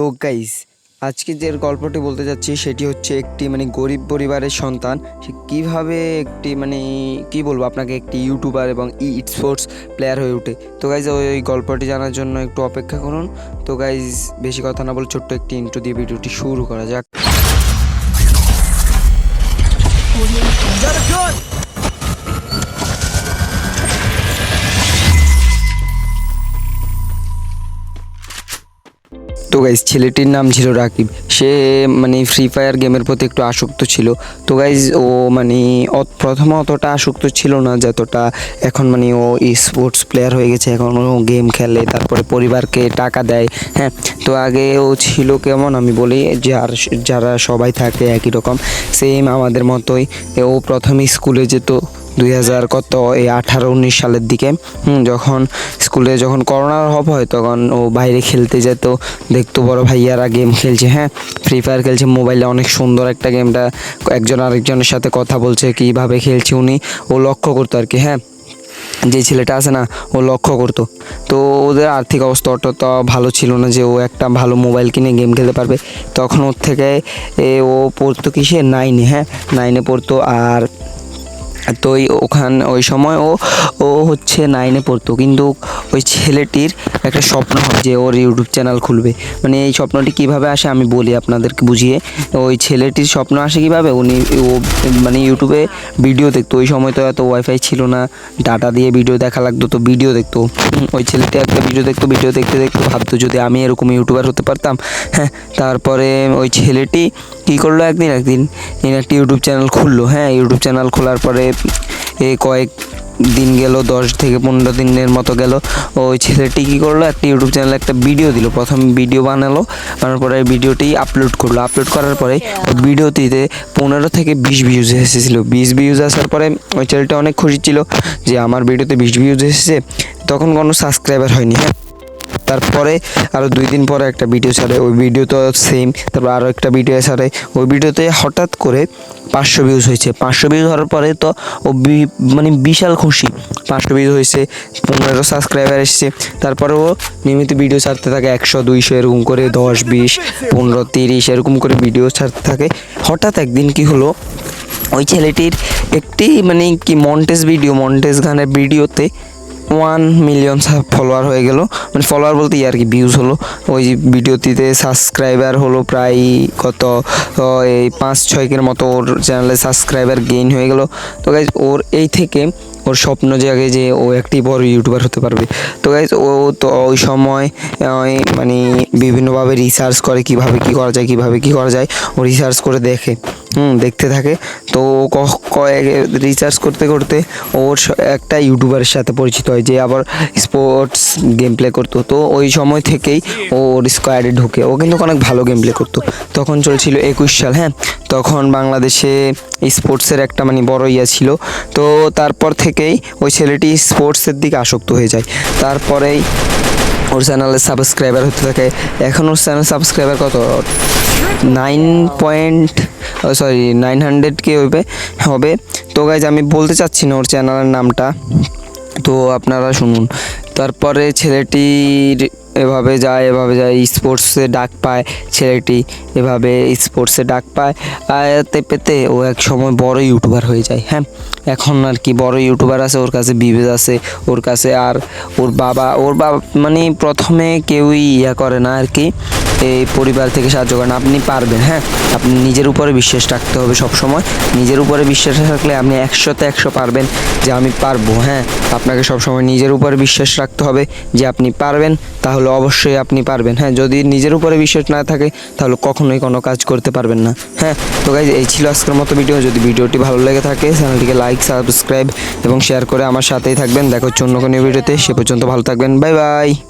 তো গাইস আজকে যে গল্পটি বলতে যাচ্ছি সেটি হচ্ছে একটি মানে গরিব পরিবারের সন্তান। সে কীভাবে একটি মানে কি বলব আপনাকে, একটি ইউটিউবার এবং ই স্পোর্টস প্লেয়ার হয়ে ওঠে। তো গাইজ ওই গল্পটি জানার জন্য একটু অপেক্ষা করুন। তো গাইজ বেশি কথা না বলে ছোট্ট একটি ইন্টু দিয়ে ভিডিওটি শুরু করা যাক। গাইজ ছেলেটির নাম ছিল রাকিব। সে মানে ফ্রি ফায়ার গেমের প্রতি একটু আসক্ত ছিল। তো গাইজ ও মানে প্রথমে অতটা আসক্ত ছিল না, যতটা এখন মানে ও স্পোর্টস প্লেয়ার হয়ে গেছে। এখন ও গেম খেলে, তারপরে পরিবারকে টাকা দেয় হ্যাঁ। তো আগে ও ছিল কেমন, আমি বলি, যার, যারা সবাই থাকে একই রকম সেম আমাদের মতোই। ও প্রথমে স্কুলে যেত। দুই হাজার কত, এই আঠারো, উনিশ সালের দিকে যখন স্কুলে যখন করোনার হব হয়, তখন ও বাইরে খেলতে যেত। দেখতো বড় ভাইয়ারা গেম খেলছে হ্যাঁ? ফ্রি ফায়ার খেলছে মোবাইলে অনেক সুন্দর একটা গেমটা একজন আরেকজনের সাথে কথা বলছে, কীভাবে খেলছে উনি, ও লক্ষ্য করতো আর কি হ্যাঁ? যে ছেলেটা আছে না, ও লক্ষ্য করতো। তো ওদের আর্থিক অবস্থা অতটা ভালো ছিল না যে ও একটা ভালো মোবাইল কিনে গেম খেলতে পারবে। তখন ওর থেকে ও পড়তো কিসে? নাইনে হ্যাঁ? নাইনে পড়তো আর তো ওই ওখান, ওই সময় ও ও হচ্ছে নাইনে পড়তো। কিন্তু ওই ছেলেটির একটা স্বপ্ন হয় যে ওর ইউটিউব চ্যানেল খুলবে। মানে এই স্বপ্নটি কীভাবে আসে আমি বলি আপনাদেরকে বুঝিয়ে। ওই ছেলেটির স্বপ্ন আসে কীভাবে? উনি, ও মানে ইউটিউবে ভিডিও দেখতো। ওই সময় তো এত ওয়াইফাই ছিল না। ডাটা দিয়ে ভিডিও দেখা লাগতো তো ভিডিও দেখতো। ওই ছেলেটি একটা ভিডিও দেখতো ভিডিও দেখতে দেখতে ভাবতো যদি আমি এরকম ইউটিউবার হতে পারতাম। হ্যাঁ তারপরে ওই ছেলেটি কী করল একদিন? একদিন এর একটি ইউটিউব চ্যানেল খুললো। হ্যাঁ ইউটিউব চ্যানেল খোলার পরে এ কয়েক দিন গেল, দশ থেকে পনেরো দিনের মতো গেল। ওই ছেলেটি কী করল? একটা ইউটিউব চ্যানেলে একটা ভিডিও দিল। প্রথম ভিডিও বানালো, বানানোর পরে ভিডিওটি আপলোড করল। আপলোড করার পরে ওই ভিডিওটিতে পনেরো থেকে বিশ ভিউজ এসেছিল। বিশ ভিউজ আসার পরে ওই ছেলেটা অনেক খুশি ছিল যে, আমার ভিডিওতে বিশ ভিউজ এসেছে। তখন কোনো সাবস্ক্রাইবার হয়নি। হ্যাঁ তারপরে আরও দুই দিন পরে একটা ভিডিও ছাড়ে, ওই ভিডিও তো সেম তারপর আরও একটা ভিডিও ছাড়ে। ওই ভিডিওতে হঠাৎ করে পাঁচশো ভিউজ হয়েছে। পাঁচশো ভিউজ হওয়ার পরে তো ও মানে বিশাল খুশি। পাঁচশো ভিউজ হয়েছে, পনেরো সাবস্ক্রাইবার এসছে। তারপরে ও নিয়মিত ভিডিও ছাড়তে থাকে একশো, দুইশো, এরকম করে দশ, বিশ, পনেরো, তিরিশ, এরকম করে ভিডিও ছাড়তে থাকে। হঠাৎ একদিন কি হলো, ওই ছেলেটির একটি মানে কি মন্টেজ ভিডিও মন্টেজ গানের ভিডিওতে ওয়ান মিলিয়ন ফলোয়ার হয়ে গেল। মানে ফলোয়ার বলতে আর কি ভিউজ হলো। ওই ভিডিওটিতে সাবস্ক্রাইবার হলো প্রায় কত এই পাঁচ ছয়কের মতো ওর চ্যানেলে সাবস্ক্রাইবার গেইন হয়ে গেল। তো গাইজ ওর এই থেকে ওর স্বপ্ন জাগে যে ও একটি বড় ইউটিউবার হতে পারবে। তো গাইজ ও তো ওই সময় মানে বিভিন্নভাবে রিসার্চ করে কীভাবে কি করা যায়, কীভাবে কি করা যায়। ও রিসার্চ করে দেখে, হুম, দেখতে থাকে। তো কয়েক রিসার্চ করতে করতে ওর একটা ইউটিউবারের সাথে পরিচিত হয়, যে আবার স্পোর্টস গেম প্লে করতো। তো ওই সময় থেকেই ওর স্কোয়াডে ঢুকে। ও কিন্তু অনেক ভালো গেম প্লে করতো। তখন চলছিল একুশ সাল হ্যাঁ? তখন বাংলাদেশে স্পোর্টসের একটা মানে বড় ইয়ে ছিল। তো তারপর থেকেই ওই ছেলেটি স্পোর্টসের দিকে আসক্ত হয়ে যায়। তারপরেই ওর চ্যানেলে সাবস্ক্রাইবার হতে থাকে। এখন ওর চ্যানেল সাবস্ক্রাইবার কত? Nine point sorry nine hundred K হবে হবে। তো গাইজ আমি বলতে চাচ্ছি না ওর চ্যানেলের নামটা। তো আপনারা শুনুন। তারপরে ছেলেটির এভাবে যায় এভাবে যায়, স্পোর্টসে ডাক পায় ছেলেটি, এভাবে স্পোর্টসে ডাক পায়। এতে পেতে ও এক সময় বড় ইউটিউবার হয়ে যায় হ্যাঁ? এখন আর কি বড় ইউটিউবার আছে, ওর কাছে বিবেজ আছে, ওর কাছে আর ওর বাবা ওর বাবা মানে প্রথমে কেউই ইয়া করে না আর কি। এই পরিবার থেকে সাহায্য করেন। আপনি পারবেন হ্যাঁ? আপনি নিজের উপরে বিশ্বাস রাখতে হবে সব সময় নিজের উপরে বিশ্বাস রাখলে আপনি একশোতে একশো পারবেন যে আমি পারব হ্যাঁ? আপনাকে সব সময় নিজের উপরে বিশ্বাস রাখতে হবে যে আপনি পারবেন, তাহলে অবশ্যই আপনি পারবেন হ্যাঁ? যদি নিজের উপরে বিশ্বাস না থাকে, তাহলে কখনোই কোনো কাজ করতে পারবেন না হ্যাঁ? তো গাইজ এই ছিল আজকের মতো ভিডিও যদি ভিডিওটি ভালো লেগে থাকে চ্যানেলটিকে লাইক সাবস্ক্রাইব এবং শেয়ার করে আমার সাথেই থাকবেন। দেখো হচ্ছে অন্য কোনো ভিডিওতে সে পর্যন্ত ভালো থাকবেন। Bye bye